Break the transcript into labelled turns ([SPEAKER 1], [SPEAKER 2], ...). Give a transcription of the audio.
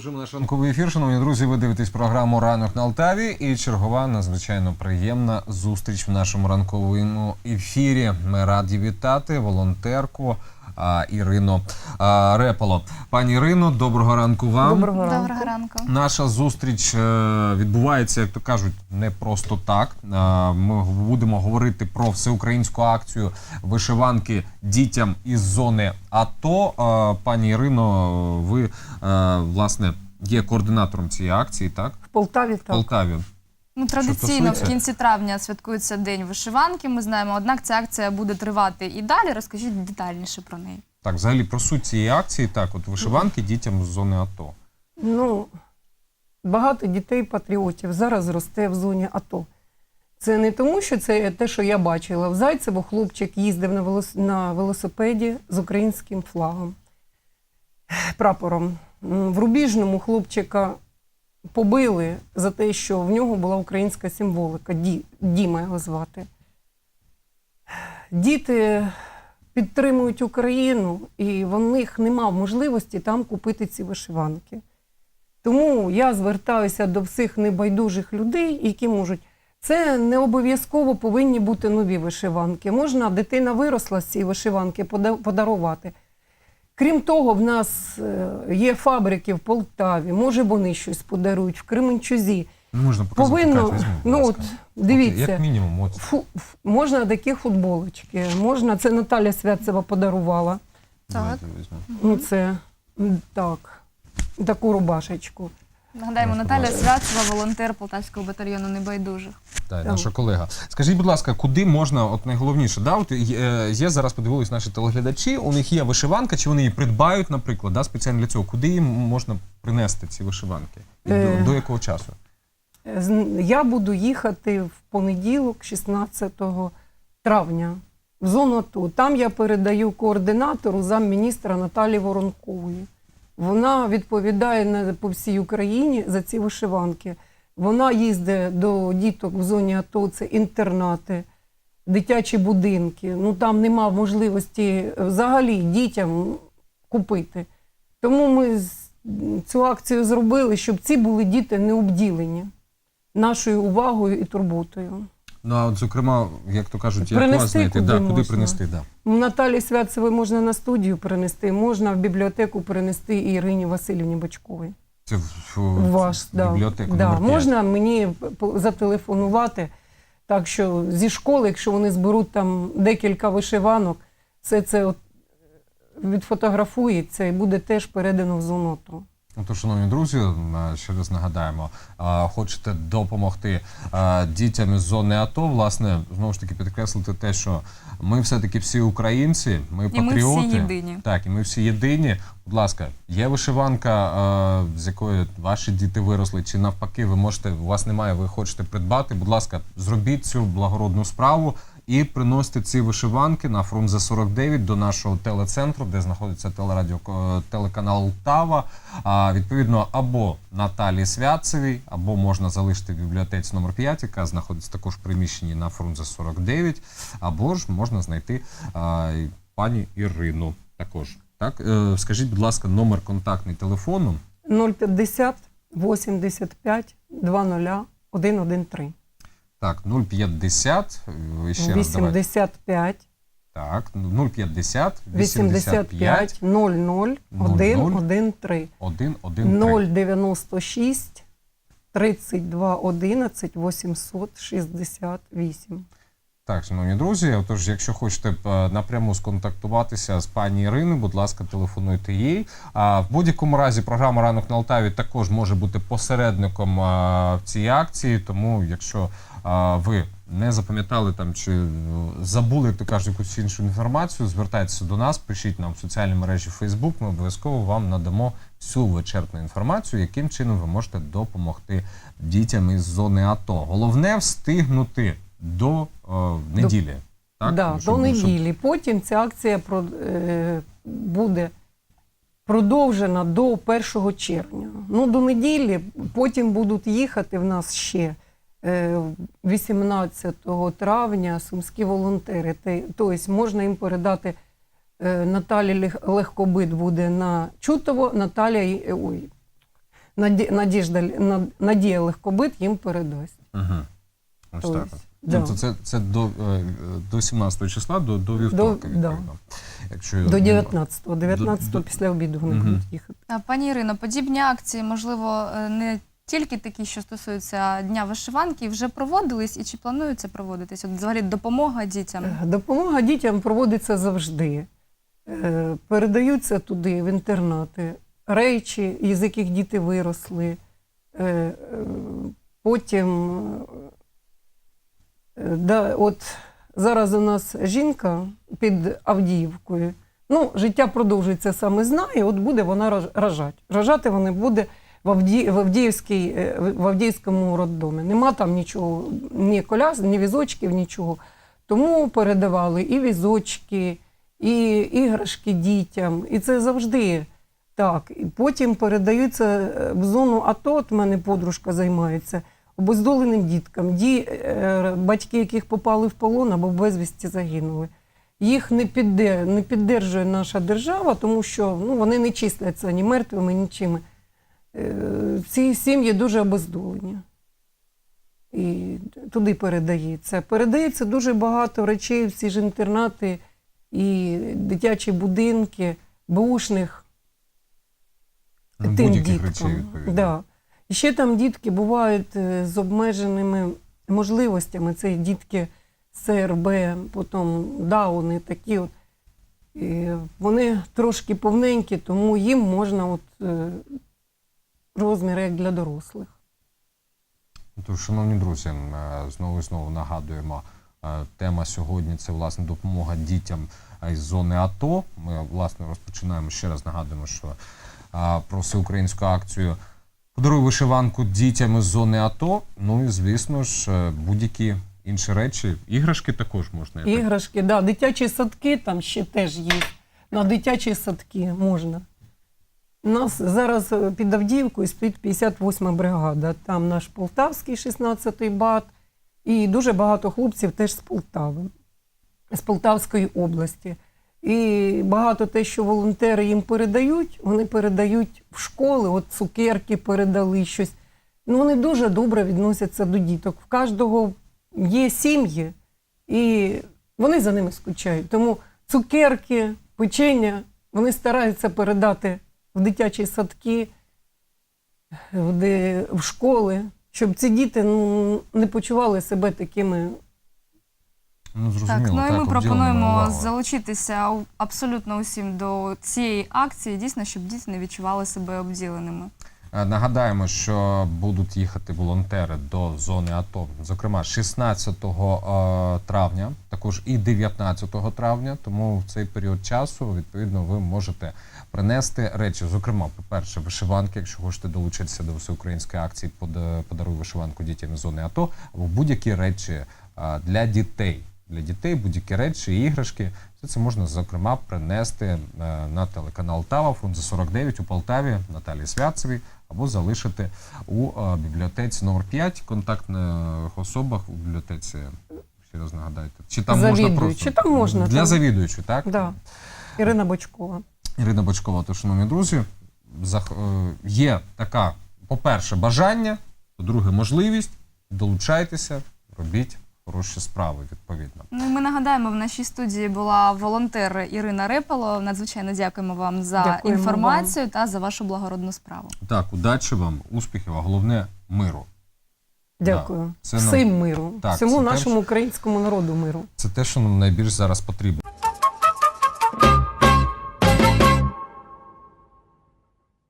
[SPEAKER 1] Продовжуємо наш ранковий ефір. Шановні друзі, ви дивитесь програму Ранок на Алтаві і чергова надзвичайно приємна зустріч в нашому ранковому ефірі. Ми раді вітати волонтерку а, Ірину а, Репало. Пані Ірино, доброго ранку вам.
[SPEAKER 2] Доброго ранку.
[SPEAKER 3] Доброго ранку.
[SPEAKER 1] Наша зустріч е, відбувається, як то кажуть, не просто так. Е, Ми будемо говорити про всеукраїнську акцію вишиванки дітям із зони АТО. Е, Пані Ірино, ви е, власне є координатором цієї акції, так?
[SPEAKER 2] В Полтаві
[SPEAKER 1] В. Полтаві.
[SPEAKER 3] Ну, традиційно в кінці травня святкується День вишиванки. Ми знаємо, однак ця акція буде тривати і далі. Розкажіть детальніше про неї.
[SPEAKER 1] Так, взагалі про суть цієї акції, так, от вишиванки дітям з зони АТО.
[SPEAKER 2] Ну, багато дітей-патріотів зараз росте в зоні АТО. Це не тому, що це те, що я бачила. В Зайцево хлопчик їздив на, велос... на велосипеді з українським флагом, прапором. В Рубіжному хлопчика побили за те, що в нього була українська символика. Ді... Діма його звати. Діти підтримують Україну, і в них нема можливості там купити ці вишиванки. Тому я звертаюся до всіх небайдужих людей, які можуть. Це не обов'язково повинні бути нові вишиванки. Можна дитина виросла з цієї вишиванки подарувати. Крім того, в нас е, є фабрики в Полтаві, може вони щось подарують в Кременчузі.
[SPEAKER 1] Ну, можна показати,
[SPEAKER 2] Повинно,
[SPEAKER 1] Кать, візьму,
[SPEAKER 2] ну от дивіться.
[SPEAKER 1] Як мінімум, от.
[SPEAKER 2] Фу, ф- можна такі футболочки, можна, це Наталя Святцева подарувала.
[SPEAKER 1] Давайте візьмемо.
[SPEAKER 2] Ну, це так, таку рубашечку.
[SPEAKER 3] Нагадаємо, Наталя. Святцева, волонтер Полтавського батальйону небайдужих.
[SPEAKER 1] Так, наша колега. Скажіть, будь ласка, куди можна, от найголовніше, да, от є, є зараз подивились наші телеглядачі, у них є вишиванка, чи вони її придбають, наприклад, да, спеціально для цього. Куди їм можна принести ці вишиванки? І
[SPEAKER 2] Е.
[SPEAKER 1] до, до якого часу?
[SPEAKER 2] Е, з- Я буду їхати в понеділок, 16 травня, в зону АТО. Там я передаю координатору замміністра Наталі Воронкової. Вона відповідає на, по всій Україні за ці вишиванки. Вона їздить до діток в зоні АТО, це інтернати, дитячі будинки. Ну там нема можливості е, взагалі дітям купити. Тому ми цю акцію зробили, щоб ці були діти не обділені нашою увагою і турботою.
[SPEAKER 1] Ну, а от, зокрема, як то кажуть, як
[SPEAKER 2] Принести
[SPEAKER 1] вас знайти?
[SPEAKER 2] куди
[SPEAKER 1] да, куди
[SPEAKER 2] можна.
[SPEAKER 1] принести? Да.
[SPEAKER 2] Наталі Святцевої можна на студію перенести, можна в бібліотеку перенести і Ірині Васильівні Бачковій.
[SPEAKER 1] Це в,
[SPEAKER 2] ваш, да.
[SPEAKER 1] бібліотеку.
[SPEAKER 2] Да. Можна мені зателефонувати. Так що зі школи, якщо вони зберуть там декілька вишиванок, все це от відфотографується і буде теж передано в зону АТО.
[SPEAKER 1] Ну, то, шановні друзі, е, ще раз нагадаємо, е, хочете допомогти е, дітям із зони АТО, власне, знову ж таки підкреслити те, що ми все-таки всі українці, ми
[SPEAKER 3] І ми всі єдині.
[SPEAKER 1] Так, і ми всі єдині. Будь ласка, є вишиванка, з якої ваші діти виросли, чи навпаки, ви можете, у вас немає, ви хочете придбати. Будь ласка, зробіть цю благородну справу і приносите ці вишиванки на Фрунзе 49 до нашого телецентру, де знаходиться телерадіо е, телеканал Тава. А, відповідно, або Наталі Святцевій, або можна залишити в бібліотеці номер 5, яка знаходиться також в приміщенні на Фрунзе 49, або ж можна знайти а, пані Ірину також. Так, е, скажіть, будь ласка, номер контактний телефону.
[SPEAKER 2] 050 85 20 113.
[SPEAKER 1] Так, 050, е, ще раз давайте.
[SPEAKER 2] 85
[SPEAKER 1] Так, 050
[SPEAKER 2] 85
[SPEAKER 1] 85
[SPEAKER 2] 00 113
[SPEAKER 1] 113.
[SPEAKER 2] 096 32 11 868.
[SPEAKER 1] Так, шановні друзі, отож, якщо хочете е, напряму сконтактуватися з пані Іриною, будь ласка, телефонуйте їй. А в будь-якому разі програма Ранок на Алтаві також може бути посередником е, в цій акції. Тому, якщо е, ви не запам'ятали там чи забули, як то кажуть, якусь іншу інформацію, звертайтеся до нас, пишіть нам в соціальній мережі Facebook, Ми обов'язково вам надамо всю вичерпну інформацію, яким чином ви можете допомогти дітям із зони АТО. Головне встигнути до е, неділі. Так?
[SPEAKER 2] да,
[SPEAKER 1] щоб-
[SPEAKER 2] до
[SPEAKER 1] щоб-
[SPEAKER 2] неділі. Потім ця акція про, е, буде продовжена до 1 червня. Ну, до неділі, потім будуть їхати в нас ще е, 18 травня сумські волонтери. Тобто можна їм передати е, Наталі Легкобит буде на Чутово, Наталя е, ой, Надіжда, Надія Легкобит їм передасть.
[SPEAKER 1] Угу. Ось так.
[SPEAKER 2] Да.
[SPEAKER 1] Тобто це, це до, е, до 17 числа, до, до вівторка,
[SPEAKER 2] До- да.
[SPEAKER 1] Якщо,
[SPEAKER 2] До
[SPEAKER 1] ну,
[SPEAKER 2] 19-го. 19-го
[SPEAKER 1] до-
[SPEAKER 2] після обіду вони
[SPEAKER 1] Мгм.
[SPEAKER 2] будуть їхати.
[SPEAKER 3] А, Пані Ірино, подібні акції, можливо, е, не тільки такі, що стосуються Дня вишиванки, вже проводились і чи плануються проводитись? От взагалі допомога дітям.
[SPEAKER 2] Е, Допомога дітям проводиться завжди. Передаються туди, в інтернати, речі, із яких діти виросли. Потім, да, от зараз у нас жінка під Авдіївкою. Ну, життя продовжується саме знає, от буде вона рожати. Рожати вони буде в, Авді, в, Авдіївській, е, в Авдіївському роддомі. Нема там нічого, ні коляс, ні візочків, нічого. Тому передавали і візочки, і іграшки дітям. І це завжди так. І потім передаються е, в зону АТО, от мене подружка займається, обездоленим діткам, ді, е, батьки, яких попали в полон або безвісті загинули. Їх не, підде, не піддержує наша держава, тому що ну, вони не числяться ні мертвими, ні чими. Е, Ці сім'ї дуже обездолені і туди передається. Передається дуже багато речей, всі ж інтернати і дитячі будинки, бушних тим діткам.
[SPEAKER 1] речей.
[SPEAKER 2] Да. Ще там дітки бувають е, з обмеженими можливостями. Це дітки СРБ, потім дауни такі. От. І вони трошки повненькі, тому їм можна от, е, розміри як для дорослих.
[SPEAKER 1] Тож, шановні друзі, е, знову і знову нагадуємо, тема сьогодні це власне допомога дітям із зони АТО. Ми власне розпочинаємо ще раз нагадуємо, що про всеукраїнську акцію подаруй вишиванку дітям із зони АТО. Ну і звісно ж, е, будь-які інші речі, іграшки також можна. я так
[SPEAKER 2] Іграшки, да, дитячі садки там ще теж є. На дитячі садки можна. У нас зараз е, під Авдіївкою стоїть 58 бригада. Там наш Полтавський 16-й бат, і дуже багато хлопців теж з Полтави, з Полтавської області. І багато те, що волонтери їм передають, вони передають в школи, от цукерки передали щось. Ну, вони дуже добре відносяться до діток. В кожного є сім'ї, і вони за ними скучають. Тому цукерки, печення вони стараються передати в дитячі садки, в, школи, щоб ці діти ну, не почували себе такими.
[SPEAKER 1] Ну,
[SPEAKER 3] Так,
[SPEAKER 1] зрозуміло.
[SPEAKER 3] ну і ми пропонуємо залучитися абсолютно усім до цієї акції, дійсно, щоб діти не відчували себе обділеними.
[SPEAKER 1] Е, Нагадаємо, що будуть їхати волонтери до зони АТО, зокрема 16 е, травня, також і 19 травня. Тому в цей період часу відповідно ви можете принести речі. Зокрема, по-перше, вишиванки, якщо хочете долучитися до всеукраїнської акції, «Пода- подаруй вишиванку дітям із зони АТО, або будь-які речі е, для дітей. Для дітей будь-які речі, іграшки. Все це можна зокрема принести е, на телеканал Тава, Фрунзе 49 у Полтаві Наталії Святцевій, або залишити у е, бібліотеці номер 5 контактних особах у бібліотеці. Ще раз нагадайте. Чи там можна
[SPEAKER 2] Завідуючі.
[SPEAKER 1] просто
[SPEAKER 2] Там можна,
[SPEAKER 1] для завідуючої, так?
[SPEAKER 2] Да. Ірина Бочкова.
[SPEAKER 1] Ірина Бочкова, то, шановні друзі, е, є така, по-перше, бажання, по-друге, можливість. Долучайтеся, робіть хороші справи, відповідно.
[SPEAKER 3] Ну і ми нагадаємо, в нашій студії була волонтер Ірина Репало. Надзвичайно дякуємо вам за
[SPEAKER 2] Дякуємо
[SPEAKER 3] інформацію та за вашу благородну справу.
[SPEAKER 1] Так, удачі вам, успіхів, а головне миру.
[SPEAKER 2] Дякую.
[SPEAKER 1] це нам-
[SPEAKER 2] Всім миру,
[SPEAKER 1] Так,
[SPEAKER 2] всьому
[SPEAKER 1] це
[SPEAKER 2] нашому
[SPEAKER 1] теж-
[SPEAKER 2] українському народу миру.
[SPEAKER 1] Це те, що нам найбільш зараз потрібно.